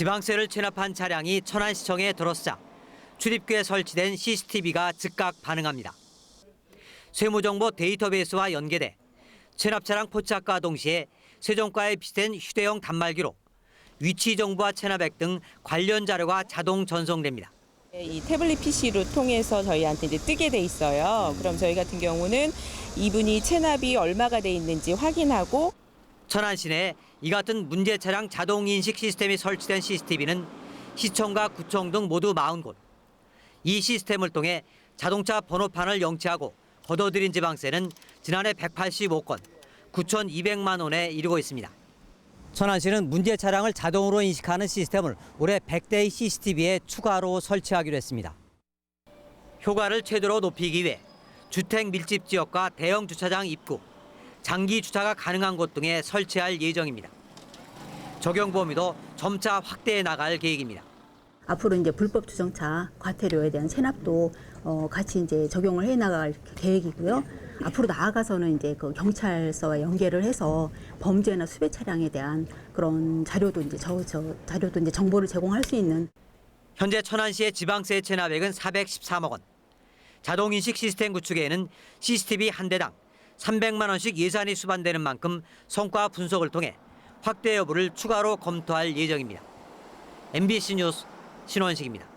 지방세를 체납한 차량이 천안시청에 들어서자 출입구에 설치된 CCTV가 즉각 반응합니다. 세무정보 데이터베이스와 연계돼 체납 차량 포착과 동시에 세종과에 비치된 휴대용 단말기로 위치 정보와 체납액 등 관련 자료가 자동 전송됩니다. 이 태블릿 PC로 통해서 저희한테 이제 뜨게 돼 있어요. 그럼 저희 같은 경우는 이분이 체납이 얼마가 돼 있는지 확인하고 천안 시내에 이 같은 문제 차량 자동 인식 시스템이 설치된 CCTV는 시청과 구청 등 모두 40곳. 이 시스템을 통해 자동차 번호판을 영치하고 걷어들인 지방세는 지난해 185건, 9,200만 원에 이르고 있습니다. 천안시는 문제 차량을 자동으로 인식하는 시스템을 올해 100대의 CCTV에 추가로 설치하기로 했습니다. 효과를 최대로 높이기 위해 주택 밀집 지역과 대형 주차장 입구, 장기 주차가 가능한 곳 등에 설치할 예정입니다. 적용 범위도 점차 확대해 나갈 계획입니다. 앞으로 이제 불법 주정차 과태료에 대한 체납도 어, 같이 이제 적용을 해 나갈 계획이고요. 앞으로 나아가서는 이제 그 경찰서와 연계를 해서 범죄나 수배 차량에 대한 그런 자료도 이제 저, 저 자료도 이제 정보를 제공할 수 있는 현재 천안시의 지방세 체납액은 413억 원. 자동 인식 시스템 구축에는 CCTV 한 대당 300만 원씩 예산이 수반되는 만큼 성과 분석을 통해 확대 여부를 추가로 검토할 예정입니다. MBC 뉴스 신원식입니다.